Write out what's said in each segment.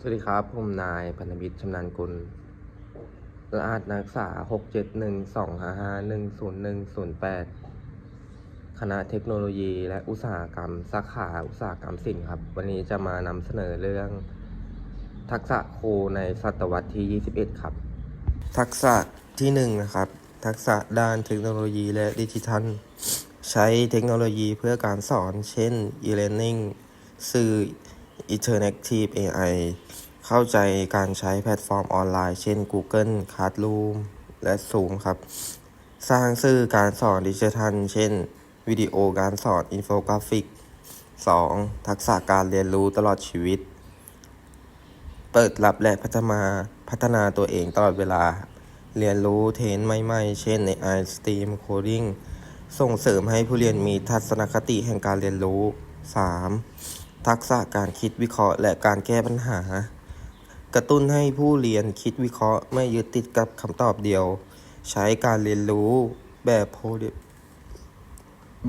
สวัสดีครับ ผมนายพันธมิตรชำนาญกุลรหัสนักศึกษา 6 7 1 2 5 5 1 0 1 0 8 คณะเทคโนโลยีและอุตสาหกรรม สาขาอุตสาหกรรมศิลป์ครับ วันนี้จะมานำเสนอเรื่อง ทักษะครูในศตวรรษที่ 21 ครับ ทักษะที่ 1 นะครับ ทักษะด้านเทคโนโลยีและดิจิทัล ใช้เทคโนโลยีเพื่อการสอน เช่น e-learning สื่อ Interactive AI เข้าใจการใช้แพลตฟอร์มออนไลน์ เช่น Google Classroom และ Zoom ครับ สร้างสื่อการสอนดิจิทัล เช่น วิดีโอการสอนอินโฟกราฟิก 2. ทักษะการเรียนรู้ตลอดชีวิต เปิดรับและพัฒนาพัฒนาตัวเองตลอดเวลา เรียนรู้เทรนใหม่ๆ เช่นใน i STEAM Coding ส่งเสริมให้ผู้เรียนมีทัศนคติแห่งการเรียนรู้ 3. ทักษะการคิดวิเคราะห์และการแก้ปัญหา กระตุ้นให้ผู้เรียนคิดวิเคราะห์ไม่ยึดติดกับคำตอบเดียว ใช้การเรียนรู้แบบ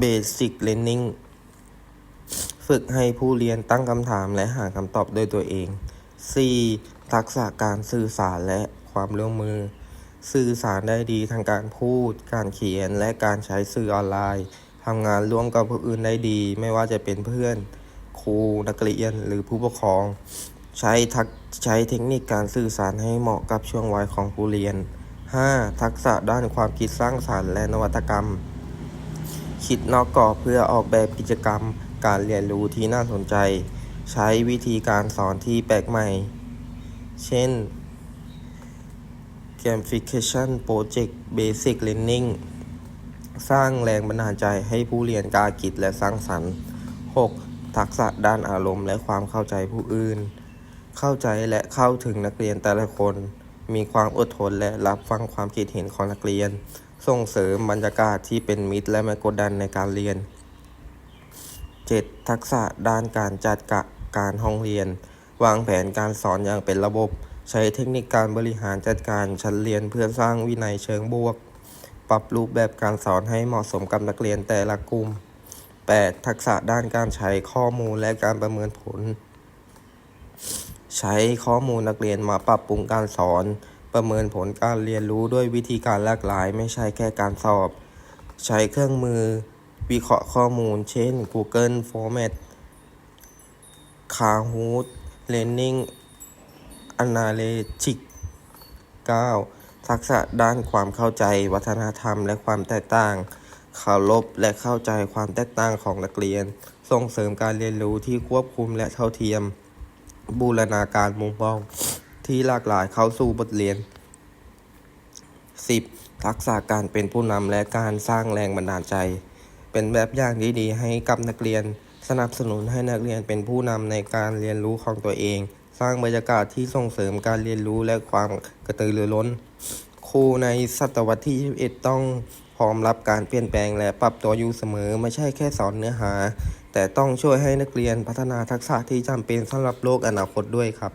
Basic Learning ฝึกให้ผู้เรียนตั้งคำถามและหาคำตอบด้วยตัวเอง 4. ทักษะการสื่อสารและความร่วมมือ สื่อสารได้ดีทางการพูด การเขียนและการใช้สื่อออนไลน์ทำงานร่วมกับผู้อื่นได้ดี ไม่ว่าจะเป็นเพื่อน ครูนักเรียนหรือผู้ปกครอง ใช้ทักใช้เทคนิคการสื่อสารให้เหมาะกับช่วงวัยของผู้เรียน 5. ทักษะด้านความคิดสร้างสรรค์และนวัตกรรม คิดนอกกรอบเพื่อออกแบบกิจกรรม การเรียนรู้ที่น่าสนใจ ใช้วิธีการสอนที่แปลกใหม่ เช่น Gamification Project Basic Learning สร้างแรงบันดาลใจให้ผู้เรียนกล้าคิดและสร้างสรรค์ 6. ทักษะด้านอารมณ์และความเข้าใจผู้อื่น เข้าใจและเข้าถึงนักเรียนแต่ละคน มีความอดทนและรับฟังความคิดเห็นของนักเรียน ส่งเสริมบรรยากาศที่เป็นมิตรและไม่กดดันในการเรียน 7. ทักษะด้านการจัดการห้องเรียน วางแผนการสอนอย่างเป็นระบบ ใช้เทคนิคการบริหารจัดการชั้นเรียนเพื่อสร้างวินัยเชิงบวก ปรับรูปแบบการสอนให้เหมาะสมกับนักเรียนแต่ละกลุ่ม 8. ทักษะด้านการใช้ข้อมูลและการประเมินผล ใช้ข้อมูลนักเรียนมาปรับปรุงการสอน ประเมินผลการเรียนรู้ด้วยวิธีการหลากหลาย ไม่ใช่แค่การสอบ ใช้เครื่องมือวิเคราะห์ข้อมูล เช่น Google Format Kahoot Learning Analytics 9. ทักษะด้านความเข้าใจวัฒนธรรมและความแตกต่าง เคารพและเข้าใจความแตกต่างของนักเรียน ส่งเสริมการเรียนรู้ที่ควบคุมและเท่าเทียม บูรณาการมุมมองที่หลากหลายเข้าสู่บทเรียน 10. ทักษะการเป็นผู้นำและการสร้างแรงบันดาลใจ เป็นแบบอย่างที่ดีให้กับนักเรียน สนับสนุนให้นักเรียนเป็นผู้นำในการเรียนรู้ของตัวเอง สร้างบรรยากาศที่ส่งเสริมการเรียนรู้และความกระตือรือร้น ครูในศตวรรษที่ 21 ต้อง พร้อมรับการเปลี่ยนแปลงและปรับตัวอยู่เสมอไม่ใช่แค่สอนเนื้อหา แต่ต้องช่วยให้นักเรียนพัฒนาทักษะที่จำเป็นสำหรับโลกอนาคตด้วยครับ